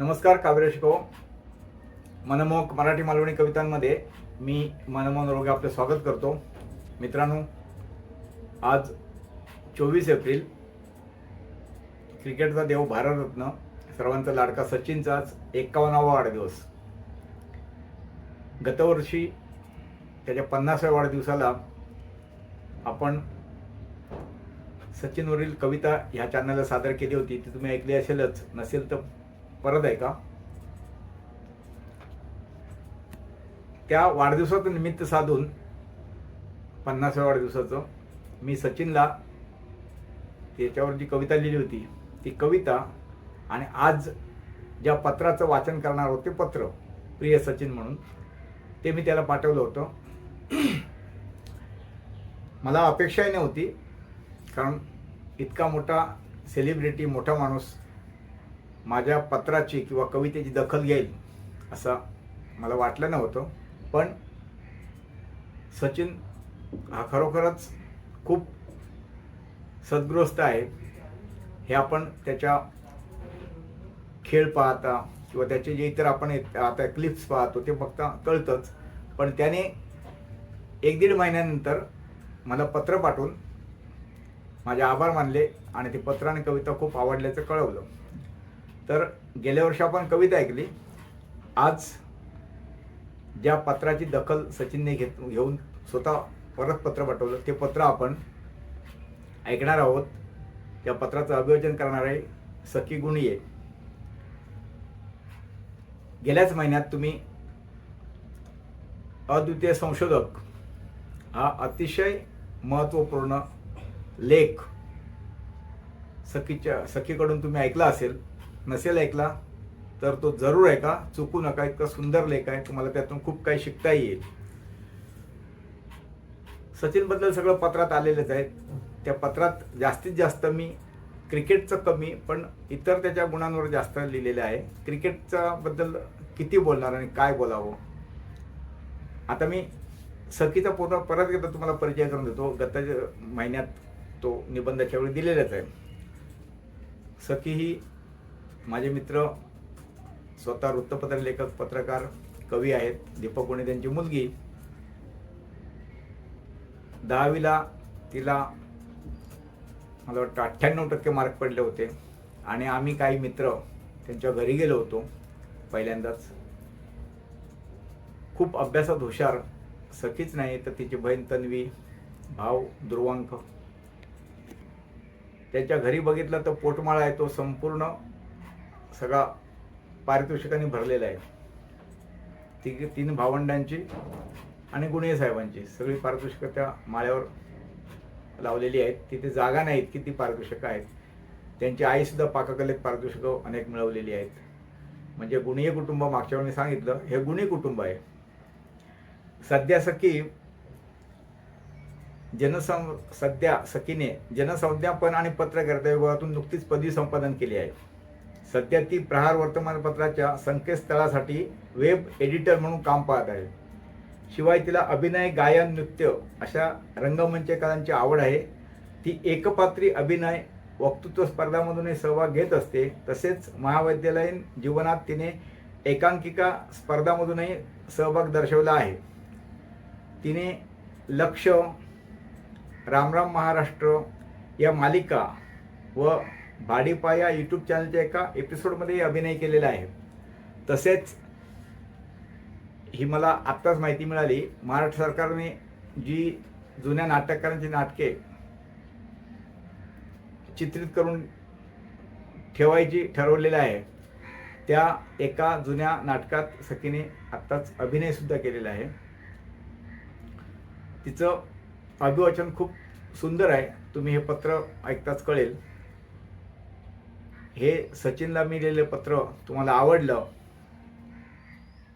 नमस्कार काव्य शिको हो. मनमोहक मराठी मालवणी कवितांमध्ये मी मनमोहन रोगे आपलं स्वागत करतो. मित्रांनो आज चोवीस एप्रिल क्रिकेटचा देव भारतरत्न सर्वांचा लाडका सचिनचाच आज एक्कावन्नावा वाढदिवस. गतवर्षी त्याच्या पन्नासाव्या वाढदिवसाला आपण सचिनवरील कविता ह्या चॅनलला सादर केली होती. ती तुम्ही ऐकली असेलच. नसेल तर परत ऐका त्या वाढदिवसाचं निमित्त साधून पन्नासाव्या वाढदिवसाचं मी सचिनला त्याच्यावर जी कविता लिहिली होती ती कविता आणि आज ज्या पत्राचं वाचन करणार होते पत्र प्रिय सचिन म्हणून ते मी त्याला पाठवलं होतं. मला अपेक्षाही नव्हती कारण इतका मोठा सेलिब्रिटी मोठा माणूस माझ्या पत्राची किंवा कवितेची दखल घेईल असं मला वाटलं नव्हतं. पण सचिन हा खरोखरच खूप सद्ग्रस्त आहे. हे आपण त्याच्या खेळ पाहता किंवा त्याचे जे इतर आपण आता क्लिप्स पाहतो ते फक्त कळतंच. पण त्याने एक दीड महिन्यानंतर मला पत्र पाठवून माझे आभार मानले आणि ते पत्र आणि कविता खूप आवडल्याचं कळवलं. तर गेल्या वर्षी आपण कविता ऐकली. आज ज्या पत्राची दखल सचिनने घेत घेऊन स्वतः परत पत्र पाठवलं ते पत्र आपण ऐकणार आहोत. त्या पत्राचं अभिवाचन करणार आहे सखी गुणीये. गेल्याच महिन्यात तुम्ही अद्वितीय संशोधक हा अतिशय महत्त्वपूर्ण लेख सखीच्या सखीकडून तुम्ही ऐकला असेल. नसेल ऐकला तर तो जरूर ऐका. चुकू नका इतका सुंदर लेख आहे. तुम्हाला त्यातून खूप काही शिकता येईल. सचिनबद्दल सगळं पत्रात आलेलंच आहे. त्या पत्रात जास्तीत जास्त मी क्रिकेटचं कमी पण इतर त्याच्या गुणांवर जास्त लिहिलेलं आहे. क्रिकेटचा बद्दल किती बोलणार आणि काय बोलावं? आता मी सखीचा पूर्ण परत एकदा तुम्हाला परिचय करून देतो. गत महिन्यात तो निबंधाच्या वेळी दिलेलाच आहे. सखी ही माझे मित्र स्वतः वृत्तपत्र लेखक पत्रकार कवी आहेत. दीपक गुणे त्यांची मुलगी. दहावीला तिला मला वाटतं अठ्ठ्याण्णव टक्के मार्क पडले होते. आणि आम्ही काही मित्र त्यांच्या घरी गेलो होतो पहिल्यांदाच. खूप अभ्यासात हुशार. सखीच नाही तर तिची बहीण तन्वी भाव दुर्वांक. त्याच्या घरी बघितलं तर पोटमाळा आहे तो संपूर्ण सगळा पारितोषिकांनी भरलेला आहे. ती तीन भावंडांची आणि गुणे साहेबांची सगळी पारितोषिकं त्या माळ्यावर लावलेली आहेत. तिथे जागा नाहीत किती पारितोषिकं आहेत. त्यांची आईसुद्धा पाककलेत पारितोषिकं अनेक मिळवलेली आहेत. म्हणजे गुणीय कुटुंब मागच्या वेळी सांगितलं हे गुणी कुटुंब आहे. सध्या सखी जनसं सध्या सखीने जनसंज्ञापन आणि पत्रकारिता विभागातून नुकतीच पदवी संपादन केली आहे. सध्या ती प्रहार वर्तमानपत्राच्या संकेतस्थळासाठी वेब एडिटर म्हणून काम पाहत आहे. शिवाय तिला अभिनय गायन नृत्य अशा रंगमंचकारांची आवड आहे. ती एकपात्री अभिनय वक्तृत्व स्पर्धामधूनही सहभाग घेत असते. तसेच महाविद्यालयीन जीवनात तिने एकांकिका स्पर्धामधूनही सहभाग दर्शवला आहे. तिने लक्ष रामराम महाराष्ट्र या मालिका व भाडीपा या यूट्यूब चॅनलच्या एका एपिसोडमध्ये अभिनय केलेला आहे. तसेच ही मला आत्ताच माहिती मिळाली. महाराष्ट्र सरकारने जी जुन्या नाटककारांची नाटके चित्रित करून ठेवायची ठरवलेलं आहे त्या एका जुन्या नाटकात सखीने आत्ताच अभिनयसुद्धा केलेला आहे. तिचं अभिवाचन खूप सुंदर आहे. तुम्ही हे पत्र ऐकताच कळेल. हे सचिनला मी लिहिलेलं पत्र तुम्हाला आवडलं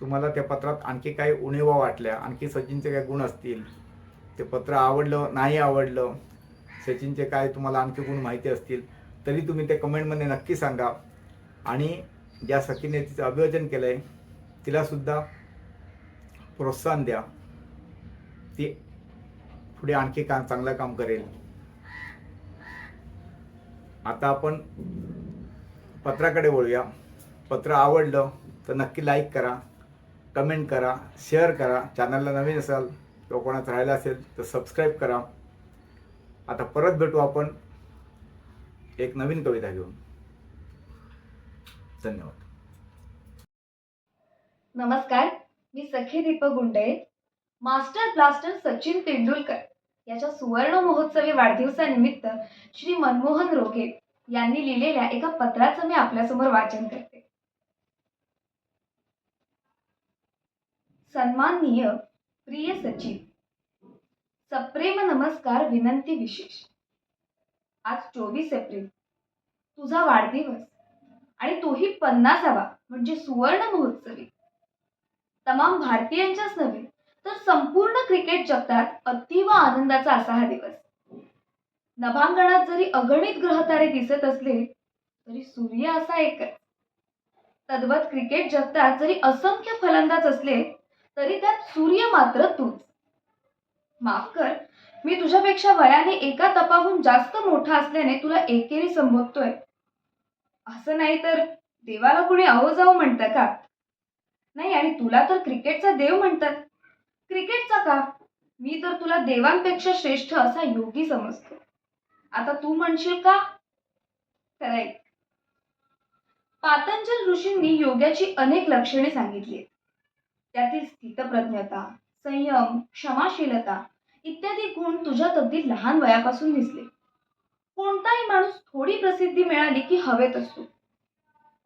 तुम्हाला त्या पत्रात आणखी काही उणीवा वाटल्या आणखी सचिनचे काही गुण असतील ते पत्र आवडलं नाही आवडलं सचिनचे काय तुम्हाला आणखी गुण माहिती असतील तरी तुम्ही ते कमेंटमध्ये नक्की सांगा. आणि ज्या सखीने तिचं अभिवाचन केलं आहे तिलासुद्धा प्रोत्साहन द्या. ती पुढे आणखी काम चांगलं काम करेल. आता आपण पत्राकडे वळूया पत्र आवडलं तर नक्की लाईक करा कमेंट करा शेअर करा. चॅनलला नवीन असाल किंवा कोणाचं राहिला असेल तर सबस्क्राईब करा. आता परत भेटू आपण एक नवीन कविता घेऊन. धन्यवाद. नमस्कार मी सखी दीपक गुंडे मास्टर ब्लास्टर सचिन तेंडुलकर. याच्या सुवर्ण महोत्सवी वाढदिवसानिमित्त श्री मनमोहन रोगे यांनी लिहिलेल्या एका पत्राचं मी आपल्यासमोर वाचन करते. सन्माननीय प्रिय सचिव सप्रेम नमस्कार विनंती विशेष. आज चोवीस एप्रिल. तुझा वाढदिवस आणि तोही पन्नासावा म्हणजे सुवर्ण महोत्सवी. तमाम भारतीयांच्याच नव्हे तर संपूर्ण क्रिकेट जगतात अतीव आनंदाचा असा हा दिवस. नभांगणात जरी अगणित ग्रहतारे दिसत असले तरी सूर्य असा एकच तद्वत क्रिकेट जगतात जरी असंख्य फलंदाज असले तरी त्यात सूर्य मात्र तूच. माफ कर मी तुझ्यापेक्षा वयाने एका तपाहून जास्त मोठा असल्याने तुला एकेरी संबोधतोय असं नाही तर देवाला कुणी अहो जाऊ म्हणतं का? नाही आणि तुला तर क्रिकेटचा देव म्हणतात. क्रिकेटचा का? मी तर तुला देवांपेक्षा श्रेष्ठ असा योगी समजतो. आता तू म्हणशील का? तर पातंजल ऋषींनी योगाची अनेक लक्षणे सांगितली त्यातील स्थितप्रज्ञता संयम क्षमाशीलता इत्यादी गुण तुझ्यात अगदी लहान वयापासून दिसले. कोणताही माणूस थोडी प्रसिद्धी मिळाली की हवेत असतो.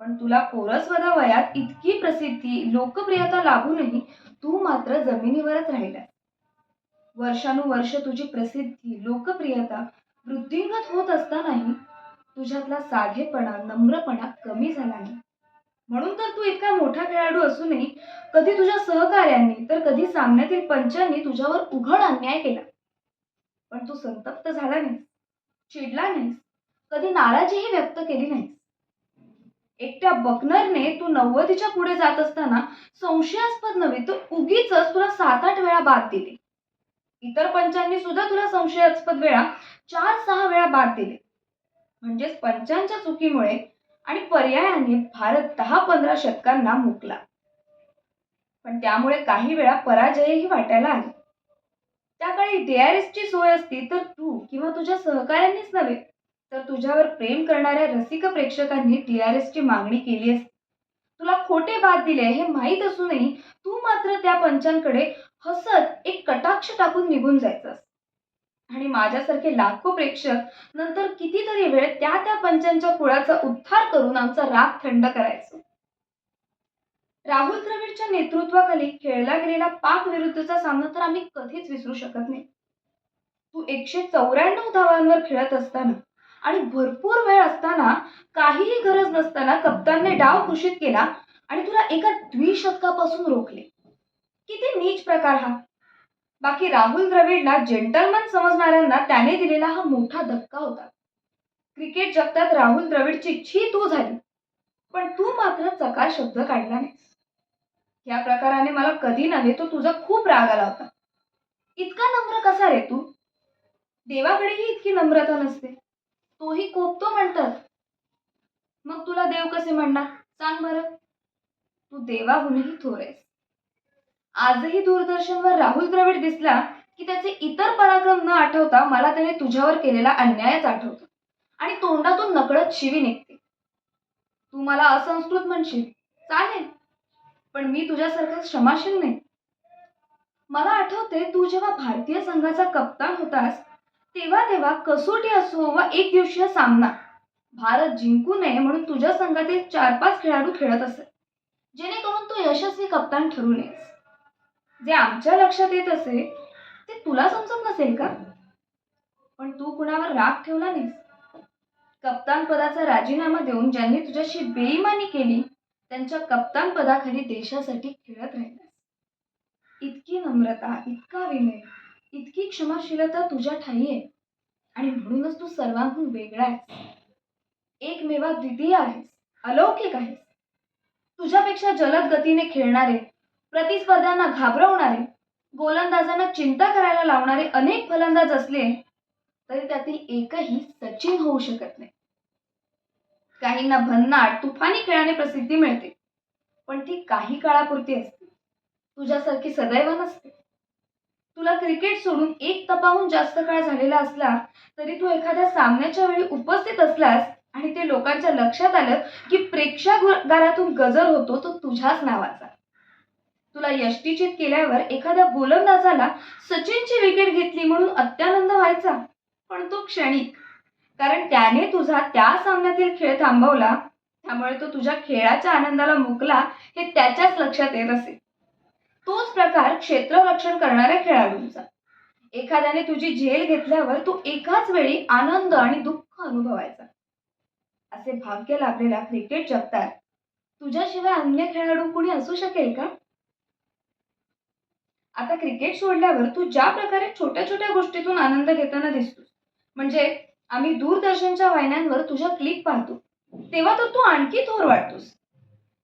पण तुला कोरसवदा वयात इतकी प्रसिद्धी लोकप्रियता लाभूनही तू मात्र जमिनीवरच राहिला वर्षानुवर्ष तुझी प्रसिद्धी लोकप्रियता वृद्धिंगत होत असतानाही तुझ्यातला साधेपणा नम्रपणा कमी झाला नाही. म्हणून तर तू इतका मोठा खेळाडू असूनही कधी तुझ्या सहकार्यांनी तर कधी सामन्यातील पंचांनी तुझ्यावर उघड अन्याय केला. पण तू संतप्त झाला नाहीस चिडला नाहीस कधी नाराजीही व्यक्त केली नाहीस. एकट्या बकनरने तू नव्वदीच्या पुढे जात असताना संशयास्पद नव्हे तर उगीच तुला सात आठ वेळा बाद दिली. इतर पंचांनी सुद्धा तुला संशयास्पद वेळा चार सहा वेळा बाद दिले. म्हणजेच पंचांच्या चुकीमुळे आणि पर्यायाने भारत दहा पंधरा शतकांना मुकला. पण त्यामुळे काही वेळा पराजयही वाटायला आले. त्या काळी डीआरएसची ची सोय असती तर तू किंवा तुझ्या सहकाऱ्यांनीच नव्हे तर तुझ्यावर प्रेम करणाऱ्या रसिक प्रेक्षकांनी डीआरएसची ची मागणी केली असती. तुला खोटे बाद दिले हे माहीत असूनही तू मात्र त्या पंचांकडे हसत एक कटाक्ष टाकून निघून जायचं आणि माझ्यासारखे लाखो प्रेक्षक नंतर कितीतरी वेळ त्या त्या पंचांच्या कुळाचा उद्धार करून आमचा राग थंड करायचो. राहुल द्रविडच्या नेतृत्वाखाली खेळला गेलेला पाक विरुद्धचा सामना तर आम्ही कधीच विसरू शकत नाही. तू एकशे चौऱ्याण्णव धावांवर खेळत असताना आणि भरपूर वेळ असताना काहीही गरज नसताना कप्तानने डाव घोषित केला आणि तुला एका द्विशतकापासून रोखले. किती नीच प्रकार हा. बाकी राहुल द्रविडला जेंटलमन समजणाऱ्यांना त्याने दिलेला हा मोठा धक्का होता. क्रिकेट जगतात राहुल द्रविडची छी तू झाली. पण तू मात्र चकार शब्द काढला नाहीस. या प्रकाराने मला कधी नव्हे तो तुझा खूप राग आला होता. इतका नम्र कसा रे तू? देवाकडेही इतकी नम्रता नसते. तोही कोपतो म्हणतात. मग तुला देव कसे म्हणणार? सांग बरं. तू देवाहूनही थोर आहेस. आजही दूरदर्शनवर राहुल द्रविड दिसला की त्याचे इतर पराक्रम न आठवता मला त्याने तुझ्यावर केलेला अन्यायच आठवतो आणि तोंडातून नकळत शिवी निघते. तू मला असंस्कृत म्हणशील. चालेल. पण मी तुझ्यासारखा क्षमाशील नाही. मला आठवते तू जेव्हा भारतीय संघाचा कप्तान होतास तेव्हा तेव्हा कसोटी असो वा एक दिवसीय सामना भारत जिंकू नये म्हणून तुझ्या संघातील चार पाच खेळाडू खेळत असत जेणेकरून तू यशस्वी कप्तान ठरू नयेस. जे आमच्या लक्षात येत असे ते तुला समजत नसेल का? पण तू कुणावर राग ठेवला नाहीस. कप्तान पदाचा राजीनामा देऊन ज्यांनी तुझ्याशी बेईमानी केली त्यांच्या कप्तान पदाखाली देशासाठी खेळत राहिलास. इतकी नम्रता इतका विनय इतकी क्षमाशीलता तुझ्या ठाई आहे. आणि म्हणूनच तू सर्वांहून वेगळा आहेस. एकमेवा द्वितीय आहेस अलौकिक आहेस. तुझ्यापेक्षा जलद गतीने खेळणारे प्रतिस्पर्ध्यांना घाबरवणारे गोलंदाजांना चिंता करायला लावणारे अनेक फलंदाज असले तरी त्यातील एकही सचिन होऊ शकत नाही. काहींना भन्नाट तुफानी खेळाने प्रसिद्धी मिळते पण ती काही काळापुरती असते. तुझ्यासारखी सदैव नसते. तुला क्रिकेट सोडून एक तपाहून जास्त काळ झालेला असला तरी तू एखाद्या सामन्याच्या वेळी उपस्थित असलास आणि ते लोकांच्या लक्षात आलं की प्रेक्षागारातून गजर होतो तो तुझ्याच नावाचा. तुला यष्टीचित केल्यावर एखाद्या गोलंदाजाला सचिनची विकेट घेतली म्हणून अत्यानंद व्हायचा. पण तो क्षणिक. कारण त्याने तुझा त्या सामन्यातील खेळ थांबवला. त्यामुळे तो तुझ्या खेळाच्या आनंदाला मुकला हे त्याच्याच लक्षात येत असे. तोच प्रकार क्षेत्ररक्षण करणाऱ्या खेळाडूंचा. एखाद्याने तुझी झेल घेतल्यावर तू एकाच वेळी आनंद आणि दुःख अनुभवायचा. असे भाग्य लाभलेल्या क्रिकेट जगतात तुझ्याशिवाय अन्य खेळाडू कुणी असू शकेल का? आता क्रिकेट सोडल्यावर तू ज्या प्रकारे छोट्या छोट्या गोष्टीतून आनंद घेताना दिसतोस म्हणजे आम्ही दूरदर्शनच्या वाहिन्यांवर तुझ्या क्लिप पाहतो तेव्हा तर तू आणखी थोर वाटतोस.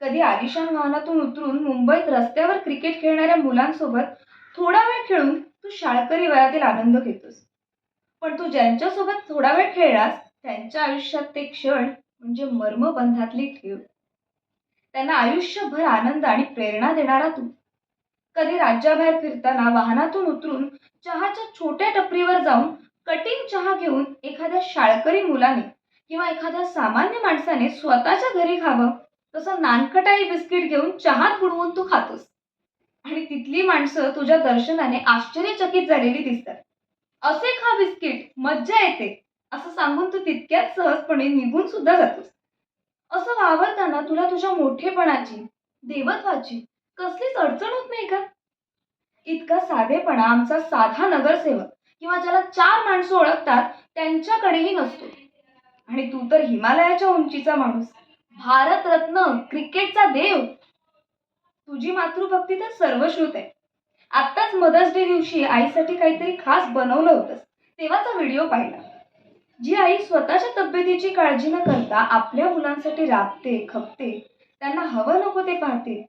कधी आलिशान वाहनातून उतरून मुंबईत रस्त्यावर क्रिकेट खेळणाऱ्या मुलांसोबत थोडा वेळ खेळून तू शाळकरी वयातील आनंद घेतोस. पण तू ज्यांच्यासोबत थोडा वेळ खेळलास त्यांच्या आयुष्यात ते क्षण म्हणजे मर्मबंधातली ठेव. त्यांना आयुष्यभर आनंद आणि प्रेरणा देणारा तू. कधी राज्याबाहेर फिरताना वाहनातून उतरून चहाच्या छोट्या टपरीवर जाऊन कटिंग चहा घेऊन एखाद्या शाळकरी मुलाने किंवा एखाद्या सामान्य माणसाने स्वतःच्या घरी खावं तसं नानकटाई बिस्किट घेऊन चहात बुडवून तू खातोस. आणि तिथली माणसं तुझ्या दर्शनाने आश्चर्यचकित झालेली दिसतात. असे खा बिस्किट मज्जा येते असं सांगून तू तितक्याच सहजपणे निघून सुद्धा जातोस. असं वावरताना तुला तुझ्या मोठेपणाची देवत्वाची कसलीच अडचण होत नाही का? इतका साधेपणा आमचा साधा नगरसेवक किंवा ज्याला चार माणसं ओळखतात त्यांच्याकडेही नसतो. आणि तू तर हिमालयाच्या उंचीचा माणूस. भारतरत्न क्रिकेटचा देव. तुझी मातृभक्ती तर सर्वश्रुत आहे. आत्ताच मदर्स डे दिवशी आईसाठी काहीतरी खास बनवलं होतंस. तेव्हाचा व्हिडिओ पाहिला. जी आई स्वतःच्या तब्येतीची काळजी न करता आपल्या मुलांसाठी राबते खपते त्यांना हवं नको ते पाहते.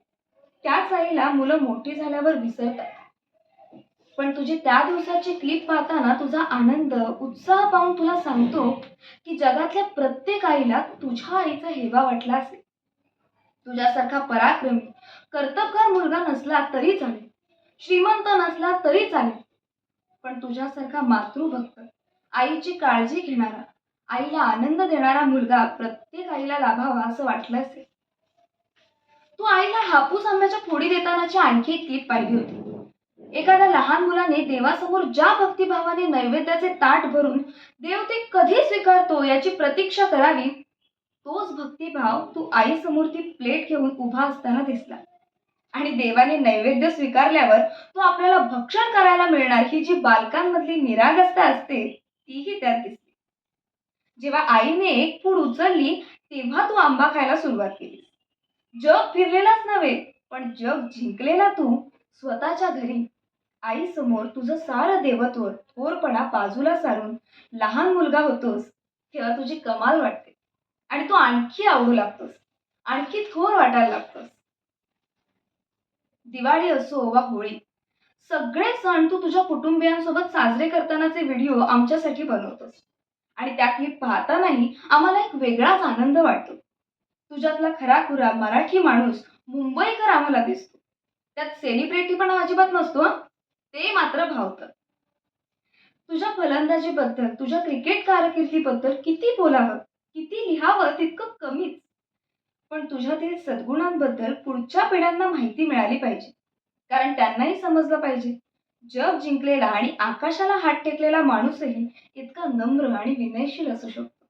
त्याच आईला मुलं मोठी झाल्यावर विसरतात. पण तुझी त्या दिवसाची क्लिप पाहताना तुझा आनंद उत्साह पाहून तुला सांगतो की जगातल्या प्रत्येक आईला तुझ्या आईचा हेवा वाटला असेल. तुझ्यासारखा पराक्रमी कर्तबगार मुलगा नसला तरी चालेल. श्रीमंत नसला तरी चालेल. पण तुझ्यासारखा मातृभक्त आईची काळजी घेणारा आईला आनंद देणारा मुलगा प्रत्येक आईला लाभावा असं वाटलं असेल. तू आईला हापूस आंब्याच्या फोडी देतानाची आणखी एक क्लिप पाहिली होती. एखाद्या लहान मुलाने देवासमोर ज्या भक्तिभावाने नैवेद्याचे ताट भरून देव ते कधी स्वीकारतो याची प्रतीक्षा करावी तोच भक्तिभाव तू आईसमोर ती प्लेट घेऊन उभा असताना दिसला. आणि देवाने नैवेद्य स्वीकारल्यावर तो आपल्याला भक्षण करायला मिळणार ही जी बालकांमधली निरागस्ता असते तीही त्यात दिसली जेव्हा आईने एक फूड उचलली तेव्हा तू आंबा खायला सुरुवात केली. जग फिरलेलाच नव्हे पण जग जिंकलेला तू स्वतःच्या घरी. आई समोर तुझं सारं देवत्व थोरपणा बाजूला सारून लहान मुलगा होतोस तेव्हा तुझी कमाल वाटते. आणि तू आणखी आवडू लागतोस आणखी थोर वाटायला लागतोस. दिवाळी असो वा होळी सगळे सण तू तुझ्या कुटुंबियांसोबत साजरे करतानाचे व्हिडिओ आमच्यासाठी बनवतोस. आणि त्या क्लिप पाहतानाही आम्हाला एक वेगळाच आनंद वाटतो. तुझ्यातला खरा खुरा मराठी माणूस मुंबईकर आम्हाला दिसतो. त्यात सेलिब्रिटी पण अजिबात नसतो ते मात्र भावतं तुझ्या फलंदाजीबद्दल तुझ्या क्रिकेट कारकिर्दीबद्दल किती बोलावं किती लिहावं तितकं कमीच. पण तुझ्यातील सद्गुणांबद्दल पुढच्या पिढ्यांना माहिती मिळाली पाहिजे. कारण त्यांनाही समजलं पाहिजे. जग जिंकलेला आणि आकाशाला हात टेकलेला माणूसही इतका नम्र आणि विनयशील असू शकतो.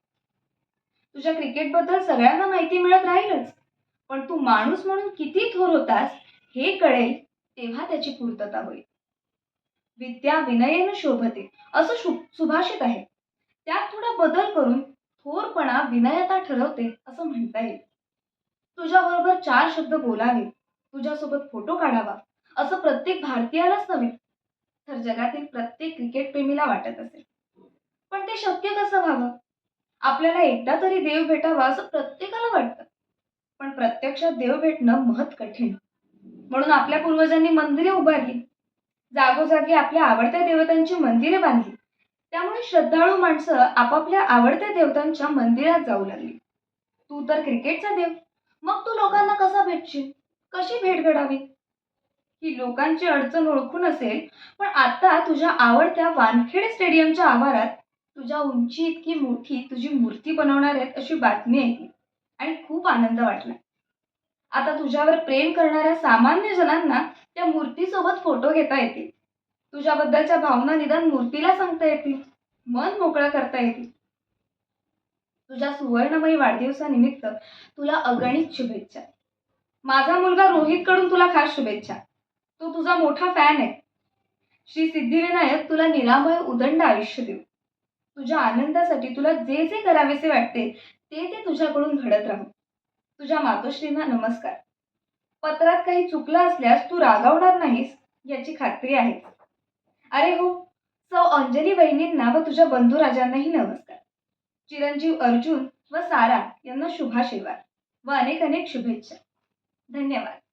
तुझ्या क्रिकेटबद्दल सगळ्यांना माहिती मिळत राहीलच. पण तू माणूस म्हणून किती थोर होतास हे कळेल तेव्हा त्याची पूर्तता होईल. विद्या विनयेनं शोभते असं शु सुभाषित आहे. त्यात थोडा बदल करून थोरपणा विनयता ठरवते असं म्हणता येईल. तुझ्याबरोबर चार शब्द बोलावे तुझ्यासोबत फोटो काढावा असं प्रत्येक भारतीयालाच नव्हे तर जगातील प्रत्येक क्रिकेट प्रेमीला वाटत असेल. पण ते शक्य कसं व्हावं? आपल्याला एकदा तरी देव भेटावा असं प्रत्येकाला वाटतं. पण प्रत्यक्षात देव भेटणं महत् कठीण. म्हणून आपल्या पूर्वजांनी मंदिरे उभारली. जागोजागी आपल्या आवडत्या देवतांची मंदिरे बांधली. त्यामुळे श्रद्धाळू माणसं आपापल्या आवडत्या देवतांच्या मंदिरात जाऊ लागली. तू तर क्रिकेटचा देव. मग तू लोकांना कसा भेटशील? कशी भेट घडावी? ही लोकांची अडचण ओळखून असेल पण आता तुझ्या आवडत्या वानखेडे स्टेडियमच्या आवारात तुझ्या उंची इतकी मोठी तुझी मूर्ती बनवणार आहेत अशी बातमी ऐकली आणि खूप आनंद वाटला. आता तुझ्यावर प्रेम करणाऱ्या सामान्य जणांना त्या मूर्तीसोबत फोटो घेता येतील. तुझ्याबद्दलच्या भावना निदान मूर्तीला सांगता येतील. मन मोकळं करता येतील. तुझ्या सुवर्णमयी वाढदिवसानिमित्त तुला अगणित शुभेच्छा. माझा मुलगा रोहितकडून तुला खास शुभेच्छा. तो तुझा मोठा फॅन आहे. श्री सिद्धिविनायक तुला निरामय उदंड आयुष्य देऊ. तुझ्या आनंदासाठी तुला जे जे करावेसे वाटते ते ते तुझ्याकडून घडत राहू. तुझ्या मातोश्रींना नमस्कार. पत्रात काही चुकलं असल्यास तू रागावणार नाहीस याची खात्री आहे. अरे हो सौ अंजली बहिणींना व तुझ्या बंधुराजांनाही नमस्कार. चिरंजीव अर्जुन व सारा यांना शुभाशीर्वाद व अनेक अनेक शुभेच्छा. धन्यवाद.